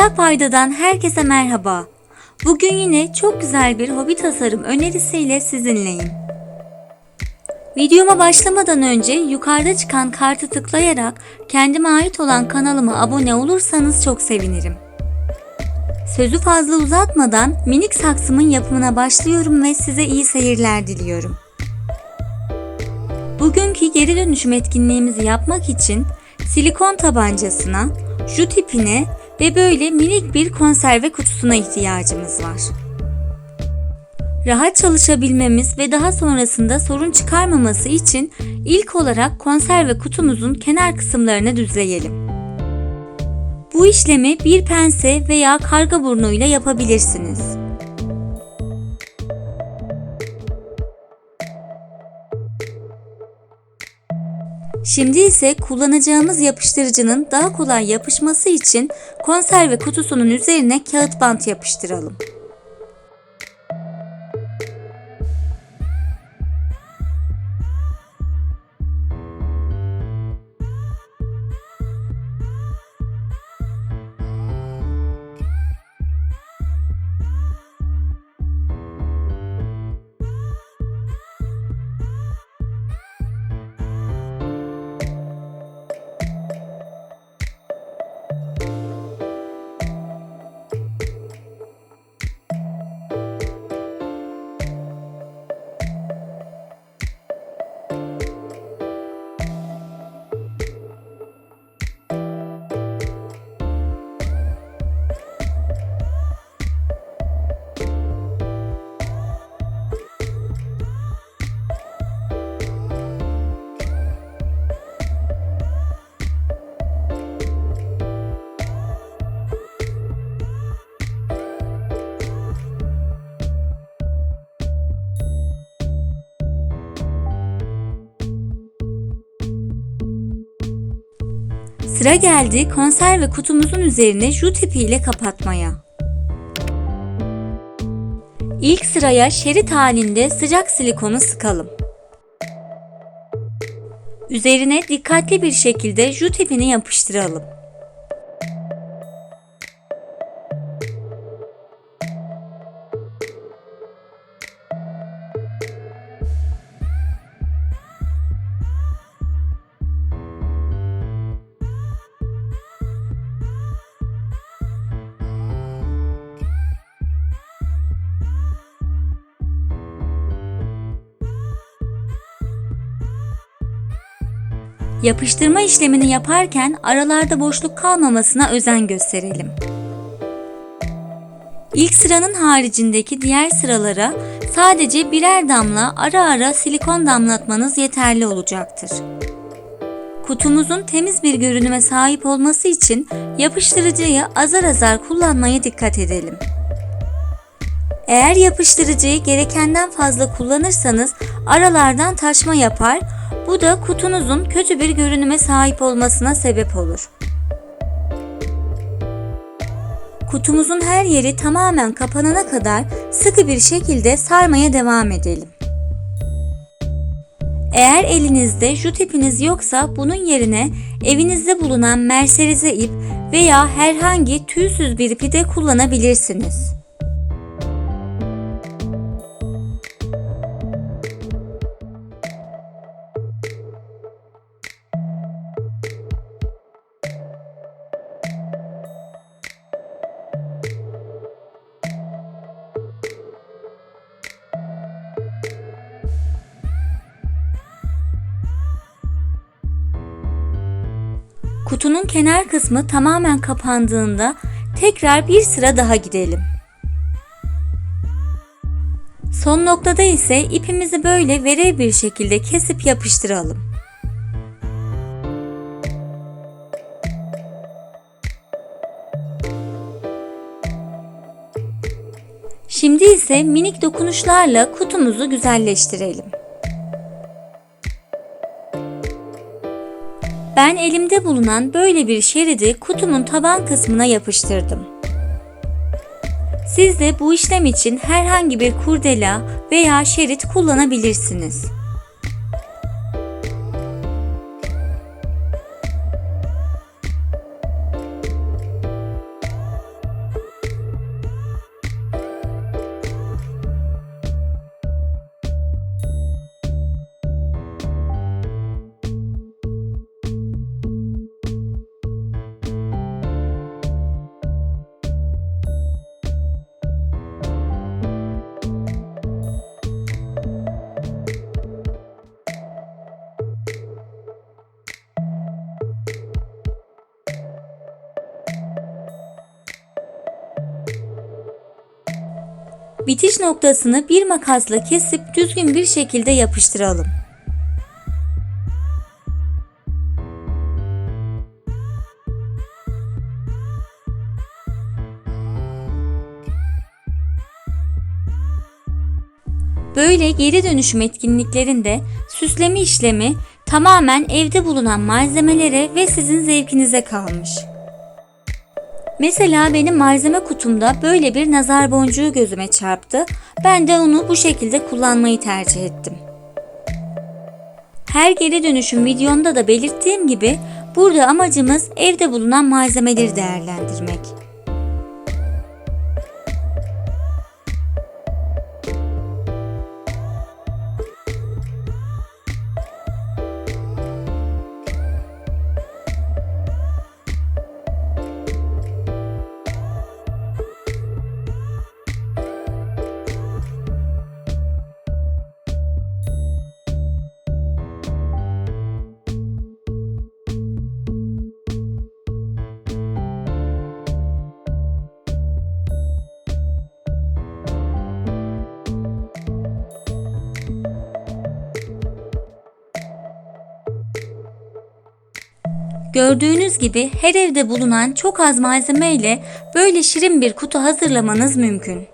Ortak Payda'dan herkese merhaba. Bugün yine çok güzel bir hobi tasarım önerisiyle sizinleyim. Videoma başlamadan önce yukarıda çıkan kartı tıklayarak kendime ait olan kanalıma abone olursanız çok sevinirim. Sözü fazla uzatmadan minik saksımın yapımına başlıyorum ve size iyi seyirler diliyorum. Bugünkü geri dönüşüm etkinliğimizi yapmak için silikon tabancasına, jut ipine ve böyle minik bir konserve kutusuna ihtiyacımız var. Rahat çalışabilmemiz ve daha sonrasında sorun çıkarmaması için ilk olarak konserve kutumuzun kenar kısımlarını düzleyelim. Bu işlemi bir pense veya karga burnuyla yapabilirsiniz. Şimdi ise kullanacağımız yapıştırıcının daha kolay yapışması için konserve kutusunun üzerine kağıt bant yapıştıralım. Sıra geldi konserve kutumuzun üzerine jut ipi ile kapatmaya. İlk sıraya şerit halinde sıcak silikonu sıkalım. Üzerine dikkatli bir şekilde jut ipini yapıştıralım. Yapıştırma işlemini yaparken aralarda boşluk kalmamasına özen gösterelim. İlk sıranın haricindeki diğer sıralara sadece birer damla ara ara silikon damlatmanız yeterli olacaktır. Kutumuzun temiz bir görünüme sahip olması için yapıştırıcıyı azar azar kullanmaya dikkat edelim. Eğer yapıştırıcıyı gerekenden fazla kullanırsanız aralardan taşma yapar, bu da kutunuzun kötü bir görünüme sahip olmasına sebep olur. Kutumuzun her yeri tamamen kapanana kadar sıkı bir şekilde sarmaya devam edelim. Eğer elinizde jut ipiniz yoksa bunun yerine evinizde bulunan merserize ip veya herhangi tüysüz bir ipi de kullanabilirsiniz. Kutunun kenar kısmı tamamen kapandığında tekrar bir sıra daha gidelim. Son noktada ise ipimizi böyle verev bir şekilde kesip yapıştıralım. Şimdi ise minik dokunuşlarla kutumuzu güzelleştirelim. Ben elimde bulunan böyle bir şeridi kutumun taban kısmına yapıştırdım. Siz de bu işlem için herhangi bir kurdela veya şerit kullanabilirsiniz. Bitiş noktasını bir makasla kesip düzgün bir şekilde yapıştıralım. Böyle geri dönüşüm etkinliklerinde süsleme işlemi tamamen evde bulunan malzemelere ve sizin zevkinize kalmış. Mesela benim malzeme kutumda böyle bir nazar boncuğu gözüme çarptı. Ben de onu bu şekilde kullanmayı tercih ettim. Her geri dönüşüm videomda da belirttiğim gibi burada amacımız evde bulunan malzemeleri değerlendirmek. Gördüğünüz gibi her evde bulunan çok az malzeme ile böyle şirin bir kutu hazırlamanız mümkün.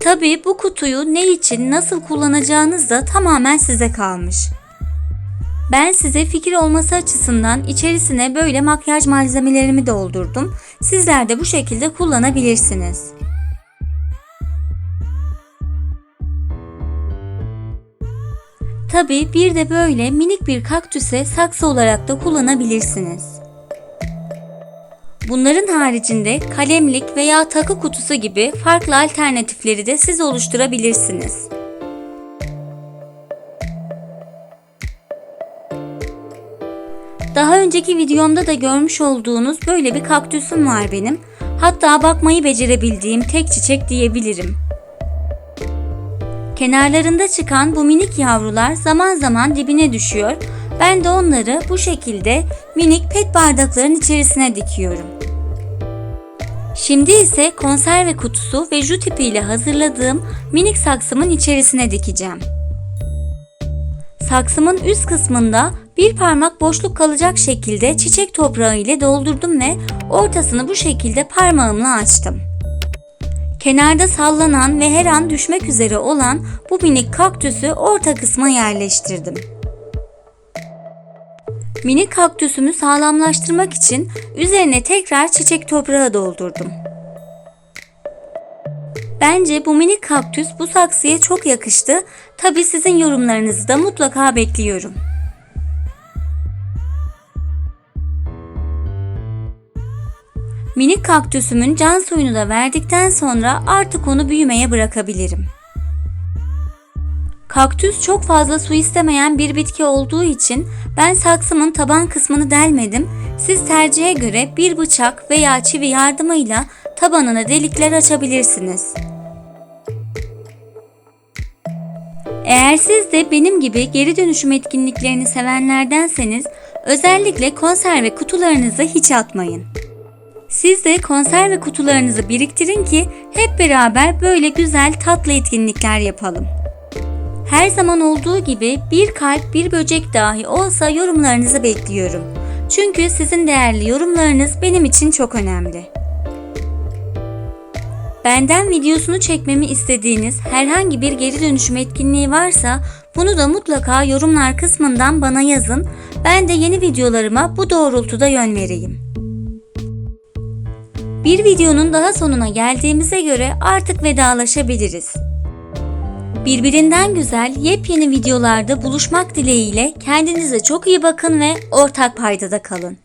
Tabii bu kutuyu ne için nasıl kullanacağınız da tamamen size kalmış. Ben size fikir olması açısından içerisine böyle makyaj malzemelerimi doldurdum. Sizler de bu şekilde kullanabilirsiniz. Tabii bir de böyle minik bir kaktüse saksı olarak da kullanabilirsiniz. Bunların haricinde kalemlik veya takı kutusu gibi farklı alternatifleri de siz oluşturabilirsiniz. Daha önceki videomda da görmüş olduğunuz böyle bir kaktüsüm var benim. Hatta bakmayı becerebildiğim tek çiçek diyebilirim. Kenarlarında çıkan bu minik yavrular zaman zaman dibine düşüyor. Ben de onları bu şekilde minik pet bardakların içerisine dikiyorum. Şimdi ise konserve kutusu ve jut ipiyle hazırladığım minik saksımın içerisine dikeceğim. Saksımın üst kısmında bir parmak boşluk kalacak şekilde çiçek toprağı ile doldurdum ve ortasını bu şekilde parmağımla açtım. Kenarda sallanan ve her an düşmek üzere olan bu minik kaktüsü orta kısma yerleştirdim. Minik kaktüsümü sağlamlaştırmak için üzerine tekrar çiçek toprağı doldurdum. Bence bu minik kaktüs bu saksıya çok yakıştı. Tabi sizin yorumlarınızı da mutlaka bekliyorum. Minik kaktüsümün can suyunu da verdikten sonra artık onu büyümeye bırakabilirim. Kaktüs çok fazla su istemeyen bir bitki olduğu için ben saksımın taban kısmını delmedim. Siz tercihe göre bir bıçak veya çivi yardımıyla tabanına delikler açabilirsiniz. Eğer siz de benim gibi geri dönüşüm etkinliklerini sevenlerdenseniz özellikle konserve kutularınızı hiç atmayın. Siz de konserve kutularınızı biriktirin ki hep beraber böyle güzel tatlı etkinlikler yapalım. Her zaman olduğu gibi bir kalp bir böcek dahi olsa yorumlarınızı bekliyorum. Çünkü sizin değerli yorumlarınız benim için çok önemli. Benden videosunu çekmemi istediğiniz herhangi bir geri dönüşüm etkinliği varsa bunu da mutlaka yorumlar kısmından bana yazın. Ben de yeni videolarıma bu doğrultuda yön vereyim. Bir videonun daha sonuna geldiğimize göre artık vedalaşabiliriz. Birbirinden güzel yepyeni videolarda buluşmak dileğiyle kendinize çok iyi bakın ve ortak paydada kalın.